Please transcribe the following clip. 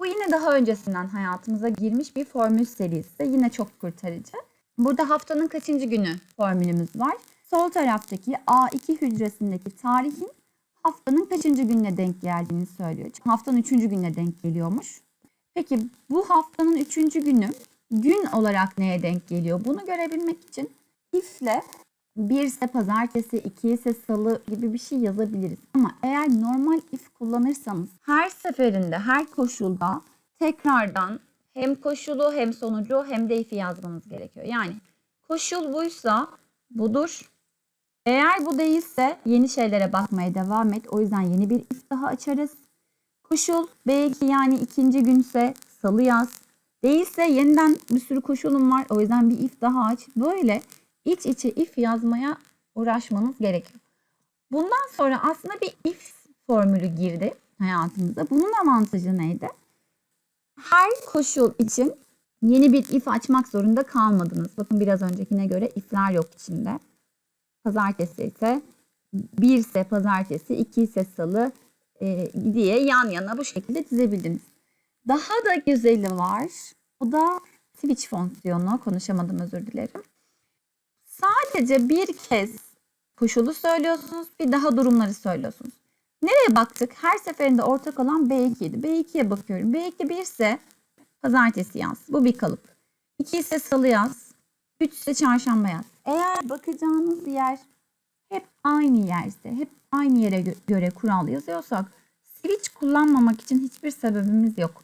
Bu yine daha öncesinden hayatımıza girmiş bir formül serisi. Yine çok kurtarıcı. Burada haftanın kaçıncı günü formülümüz var. Sol taraftaki A2 hücresindeki tarihin haftanın kaçıncı gününe denk geldiğini söylüyor. Haftanın üçüncü gününe denk geliyormuş. Peki bu haftanın üçüncü günü gün olarak neye denk geliyor? Bunu görebilmek için ifle bir ise pazartesi, iki ise salı gibi bir şey yazabiliriz. Ama eğer normal if kullanırsanız her seferinde, her koşulda tekrardan hem koşulu hem sonucu hem de if'i yazmanız gerekiyor. Yani koşul buysa budur. Eğer bu değilse yeni şeylere bakmaya devam et. O yüzden yeni bir if daha açarız. Koşul belki yani ikinci günse salı yaz. Değilse yeniden bir sürü koşulum var. O yüzden bir if daha aç. Böyle iç içe if yazmaya uğraşmanız gerekiyor. Bundan sonra aslında bir if formülü girdi hayatımıza. Bunun avantajı neydi? Her koşul için yeni bir if açmak zorunda kalmadınız. Bakın biraz öncekine göre ifler yok içinde. Pazartesi ise bir ise pazartesi, iki ise salı e, diye yan yana bu şekilde dizebildiniz. Daha da güzeli var. O da switch fonksiyonu. Konuşamadım özür dilerim. Sadece bir kez koşulu söylüyorsunuz, bir daha durumları söylüyorsunuz. Nereye baktık? Her seferinde ortak olan B2 idi. B2'ye bakıyorum. B2 1 ise pazartesi yaz. Bu bir kalıp. 2 ise salı yaz. 3 ise çarşamba yaz. Eğer bakacağınız yer hep aynı yerse, hep aynı yere gö- göre kural yazıyorsak switch kullanmamak için hiçbir sebebimiz yok.